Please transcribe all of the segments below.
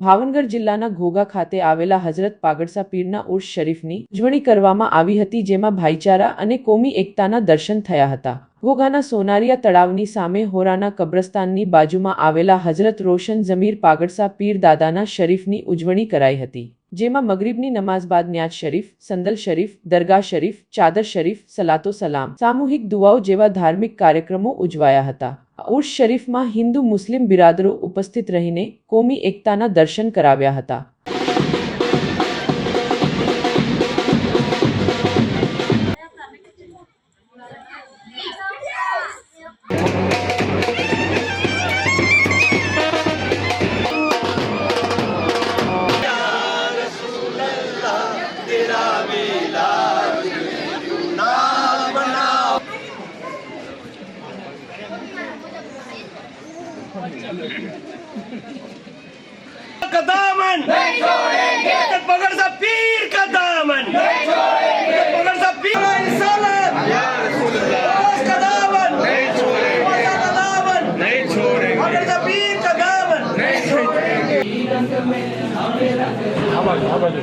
ભાવનગર જિલ્લાના ઘોઘા ખાતે આવેલા હઝરત પાગડસા પીરના ઉર્સ શરીફની ઉજવણી કરવામાં આવી હતી, જેમાં ભાઈચારા અને કોમી એકતાના દર્શન થયા હતા. ઘોઘાના સોનારિયા તળાવની સામે હોરાના કબ્રસ્તાનની બાજુમાં આવેલા હઝરત રોશન જમીર પાગડસા પીર દાદાના શરીફની ઉજવણી કરાઈ હતી, જેમાં મગરિબની નમાઝ બાદ ન્યાજ શરીફ, સંદલ શરીફ, દરગાહ શરીફ, ચાદર શરીફ, સલાતો સલામ, સામૂહિક દુઆઓ જેવા ધાર્મિક કાર્યક્રમો ઉજવાયા હતા. ઉર્સ શરીફમાં હિન્દુ મુસ્લિમ બિરાદરો ઉપસ્થિત રહીને કોમી એકતાના દર્શન કરાવ્યા હતા. का दामन नहीं छोड़ेंगे पकड़ सा पीर का दामन नहीं छोड़ेंगे पकड़ सा पीर सलाम या रसूल अल्लाह का दामन नहीं छोड़ेंगे का दामन नहीं छोड़ेंगे पकड़ सा पीर का दामन नहीं छोड़ेंगे आने वाले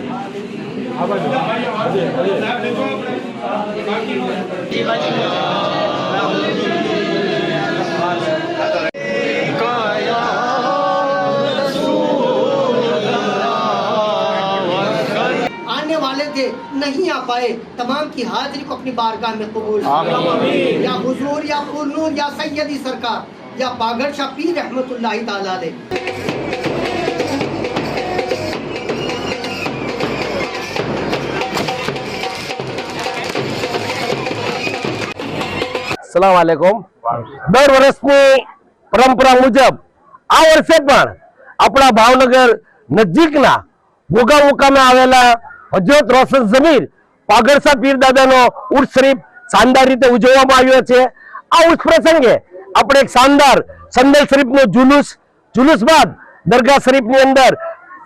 थे नहीं आ पाए तमाम की हाजिरी को अपनी बारगाह में कबूल या हुजूर या पुरनूर या सैयदी सरकार या बागर शाह पीर रहमतुल्लाहि ताला अलैह સલામ વાલેકુમ દર વર્ષની પરંપરા મુજબ આ વર્ષે પણ આપણા ભાવનગર નજીકના ગોગા મુકામે આવેલા હજરત રોશન જમીર પાગરસા પીર દાદાનો ઉર્સ શરીફ શાનદાર રીતે ઉજવવામાં આવ્યો છે. આ ઉર્સ પ્રસંગે આપણે એક શાનદાર સંદલ શરીફનો જુલુસ જુલુસ બાદ દરગાહ શરીફની અંદર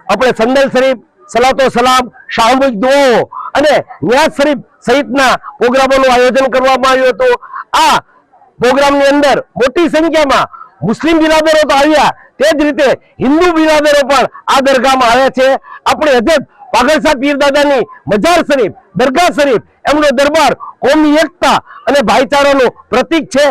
આપણે સંદલ શરીફ, સલાતો સલામ, શાહમુજ દુઓ અને ન્યાઝ શરીફ સહિતના પ્રોગ્રામોનું આયોજન કરવામાં આવ્યું હતું. આ પ્રોગ્રામની અંદર મોટી સંખ્યામાં મુસ્લિમ બિરાદરો તો આવ્યા. તે જ રીતે હિન્દુ બિરાદરો પણ આ દરગાહમાં આવ્યા છે. આપણે હજરત પાગલસા પીર દાદાની મજાર શરીફ, દરગાહ શરીફ, એમનો દરબાર કોમી એકતા અને ભાઈચારાનું પ્રતીક છે.